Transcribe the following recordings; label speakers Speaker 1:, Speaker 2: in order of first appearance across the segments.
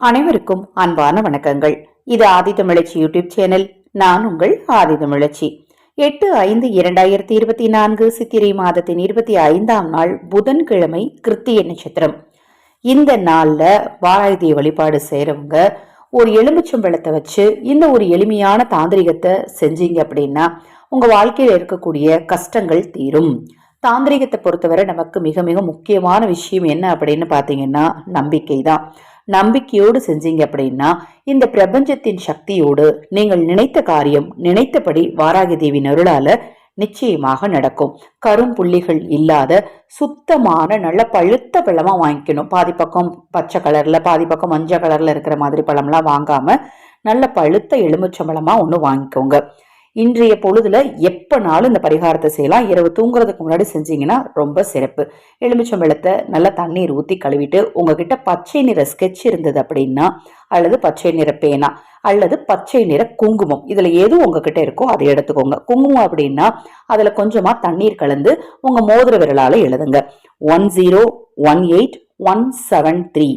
Speaker 1: அனைவருக்கும் அன்பான வணக்கங்கள். இது ஆதிதமிழச்சி யூடியூப் சேனல். நான் உங்கள் ஆதிதமிழச்சி எட்டு ஐந்து இரண்டாயிரத்தி இருபத்தி நான்கு சித்திரை மாதத்தின் இருபத்தி ஐந்தாம் நாள் புதன்கிழமை கிருத்திய நட்சத்திரம். இந்த நாளில் வாராயுதிய வழிபாடு செய்கிறவங்க ஒரு எலுமிச்சம்பழத்தை வச்சு இந்த ஒரு எளிமையான தாந்திரிகத்தை செஞ்சீங்க அப்படின்னா உங்கள் வாழ்க்கையில் இருக்கக்கூடிய கஷ்டங்கள் தீரும். தாந்திரிகத்தை பொறுத்தவரை நமக்கு மிக மிக முக்கியமான விஷயம் என்ன அப்படின்னு பார்த்தீங்கன்னா நம்பிக்கை தான் நம்பிக்கையோடு செஞ்சீங்க அப்படின்னா இந்த பிரபஞ்சத்தின் சக்தியோடு நீங்கள் நினைத்த காரியம் நினைத்தபடி வாராகி தேவியின் அருளால நிச்சயமாக நடக்கும். கரும்புள்ளிகள் இல்லாத சுத்தமான நல்ல பழுத்த பழமா வாங்கிக்கணும். பாதி பக்கம் பச்சை கலர்ல பாதி பக்கம் மஞ்சள் கலர்ல இருக்கிற மாதிரி பழம்லாம் வாங்காம நல்ல பழுத்த எலுமிச்சம்பழமா ஒன்று வாங்கிக்கோங்க. இன்றைய பொழுதுல எப்பனாலும் இந்த பரிகாரத்தை செய்யலாம். இரவு தூங்குறதுக்கு முன்னாடி செஞ்சீங்கன்னா ரொம்ப சிறப்பு. எலுமிச்சம்பழத்தை நல்லா தண்ணீர் ஊற்றி கழுவிட்டு உங்ககிட்ட பச்சை நிற ஸ்கெட்ச் இருந்தது அப்படின்னா அல்லது பச்சை நிற பேனா அல்லது பச்சை நிற குங்குமம் இதில் எது உங்ககிட்ட இருக்கோ அதை எடுத்துக்கோங்க. குங்குமம் அப்படின்னா அதில் கொஞ்சமாக தண்ணீர் கலந்து உங்கள் மோதிர விரலால் எழுதுங்க. One zero one eight one seven three.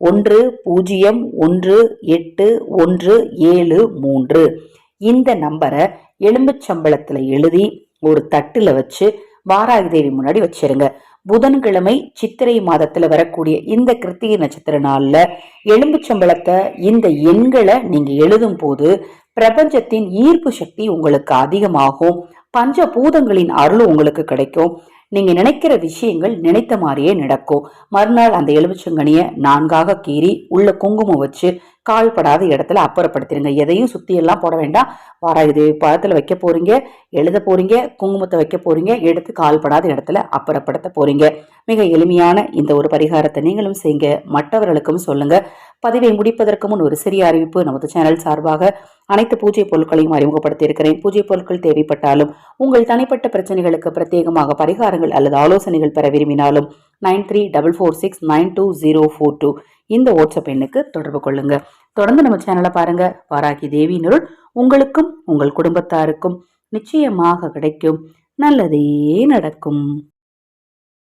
Speaker 1: ஒன்று பூஜ்ஜியம் ஒன்று எட்டு ஒன்று ஏழு மூன்று. இந்த நம்பரை எலும்புச்சம்பளத்தில் எழுதி ஒரு தட்டில் வச்சு வாராகி தேவி முன்னாடி வச்சிருங்க. புதன்கிழமை சித்திரை மாதத்துல வரக்கூடிய இந்த கிருத்திகை நட்சத்திர நாள்ல எலும்புச்சம்பளத்தை இந்த எண்களை நீங்க எழுதும் போது பிரபஞ்சத்தின் ஈர்ப்பு சக்தி உங்களுக்கு அதிகமாகும். பஞ்ச பூதங்களின் அருள் உங்களுக்கு கிடைக்கும். நீங்க நினைக்கிற விஷயங்கள் நினைத்த மாதிரியே நடக்கும். மறுநாள் அந்த எலுமிச்சங்கனியை நான்காக கீறி உள்ள குங்குமம் வச்சு கால்படாத இடத்துல அப்புறப்படுத்திடுங்க எதையும் சுத்தி எல்லாம் போட வேண்டாம். வாராயுது பழத்துல வைக்க போறீங்க எழுத போறீங்க குங்குமத்தை வைக்க போறீங்க எடுத்து கால்படாத இடத்துல அப்புறப்படுத்த போறீங்க. மிக எளிமையான இந்த ஒரு பரிகாரத்தை நீங்களும் செய்யுங்க. மற்றவர்களுக்கும் சொல்லுங்க. பதிவை முடிப்பதற்கு முன் ஒரு சிறிய அறிவிப்பு நமது சேனல் சார்பாக அனைத்து பூஜை பொருட்களையும் அறிமுகப்படுத்தியிருக்கிறேன். பூஜை பொருட்கள் தேவைப்பட்டாலும் உங்கள் தனிப்பட்ட பிரச்சனைகளுக்கு பிரத்யேகமாக பரிகாரங்கள் அல்லது ஆலோசனைகள் பெற விரும்பினாலும் nine three double four six nine two zero four two இந்த வாட்ஸ்அப் எண்ணுக்கு தொடர்பு கொள்ளுங்க. தொடர்ந்து நம்ம சேனலை பாருங்க. வாராகி தேவியினருள் உங்களுக்கும் உங்கள் குடும்பத்தாருக்கும் நிச்சயமாக கிடைக்கும். நல்லதே நடக்கும்.